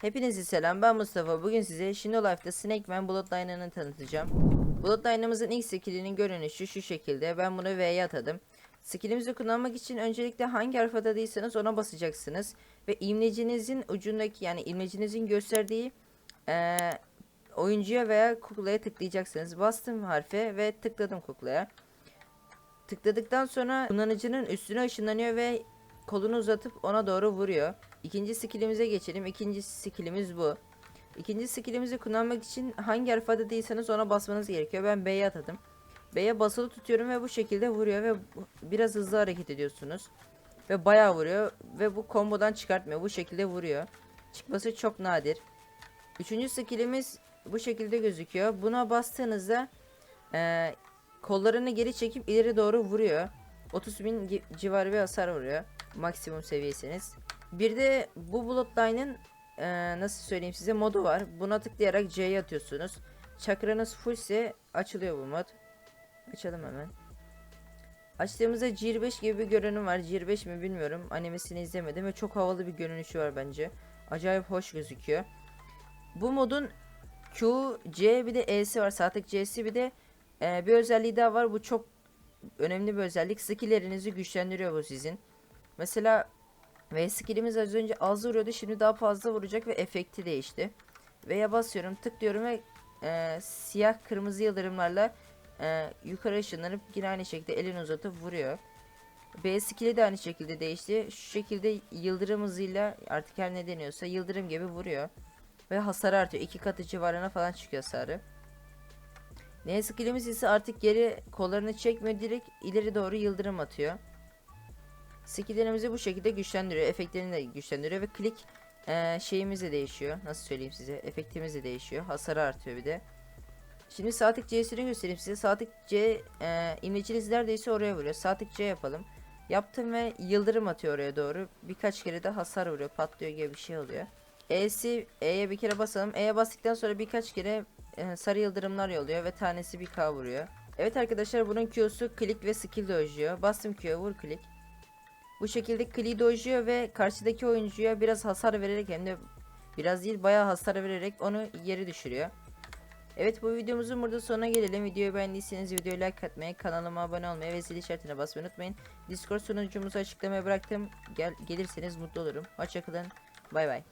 Hepinize selam ben Mustafa. Bugün size Shino Life'da Snakeman Bloodline'ını tanıtacağım. Bloodline'ımızın ilk skillinin görünüşü şu şekilde. Ben bunu V'ye atadım. Skillimizi kullanmak için öncelikle hangi harf atadıysanız ona basacaksınız. Ve imlecinizin ucundaki yani imlecinizin gösterdiği eee, oyuncuya veya kuklaya tıklayacaksınız. Bastım harfe ve tıkladım kuklaya. Tıkladıktan sonra kullanıcının üstüne ışınlanıyor ve kolunu uzatıp ona doğru vuruyor. İkinci skillimize geçelim. İkinci skillimiz bu. İkinci skillimizi kullanmak için hangi harf adadıysanız ona basmanız gerekiyor. Ben B'ye atadım. B'ye basılı tutuyorum ve bu şekilde vuruyor ve biraz hızlı hareket ediyorsunuz. Ve bayağı vuruyor ve bu kombodan çıkartmıyor. Bu şekilde vuruyor. Çıkması çok nadir. Üçüncü skillimiz bu şekilde gözüküyor. Buna bastığınızda eee, kollarını geri çekip ileri doğru vuruyor. 30 bin civarı bir hasar vuruyor. Maksimum seviyesiniz. Bir de bu Bloodline'ın eee, nasıl söyleyeyim size modu var. Buna tıklayarak C'ye atıyorsunuz. Çakranız full ise açılıyor bu mod. Açalım hemen. Açtığımızda G5 gibi bir görünüm var. G5 mi bilmiyorum. Animesini izlemedim ve çok havalı bir görünüşü var bence. Acayip hoş gözüküyor. Bu modun Q, C bir de E'si var. Sağ tık C'si bir de e, bir özelliği daha var. Bu çok önemli bir özellik. Skill'lerinizi güçlendiriyor bu sizin. Mesela V skillimiz az önce az vuruyordu. Şimdi daha fazla vuracak ve efekti değişti. V'ye basıyorum, tıklıyorum ve e, siyah kırmızı yıldırımlarla e, yukarı ışınlanıp yine aynı şekilde elini uzatıp vuruyor. B skill'i de aynı şekilde değişti. Şu şekilde yıldırım hızıyla artık her ne deniyorsa yıldırım gibi vuruyor. Ve hasarı artıyor. iki katı civarına falan çıkıyor hasarı. Ne skillimiz ise artık geri kollarını çekmiyor direkt ileri doğru yıldırım atıyor. Skilllerimizi bu şekilde güçlendiriyor. Efektlerini de güçlendiriyor ve klik eee şeyimiz de değişiyor. Nasıl söyleyeyim size? Efektimiz de değişiyor. Hasarı artıyor bir de. Şimdi saatlik C'sini göstereyim size. Saatlik C eee imleciniz neredeyse oraya vuruyor. Saatlik C yapalım. Yaptım ve yıldırım atıyor oraya doğru. Birkaç kere de hasar vuruyor. Patlıyor gibi bir şey oluyor. E'si E'ye bir kere basalım. E'ye bastıktan sonra birkaç kere e, sarı yıldırımlar yolluyor ve tanesi bir K vuruyor. Evet arkadaşlar bunun Q'su klik ve skill dojuyor. Bastım Q'ya vur klik. Bu şekilde dojuyor ve karşıdaki oyuncuya biraz hasar vererek hem de biraz değil bayağı hasar vererek onu yere düşürüyor. Evet bu videomuzun burada sonuna gelelim. Videoyu beğendiyseniz videoyu like atmayı, kanalıma abone olmayı ve zil işaretine basmayı unutmayın. Discord sunucumuzu açıklamaya bıraktım. Gel gelirseniz mutlu olurum. Hoşçakalın. Bay bay.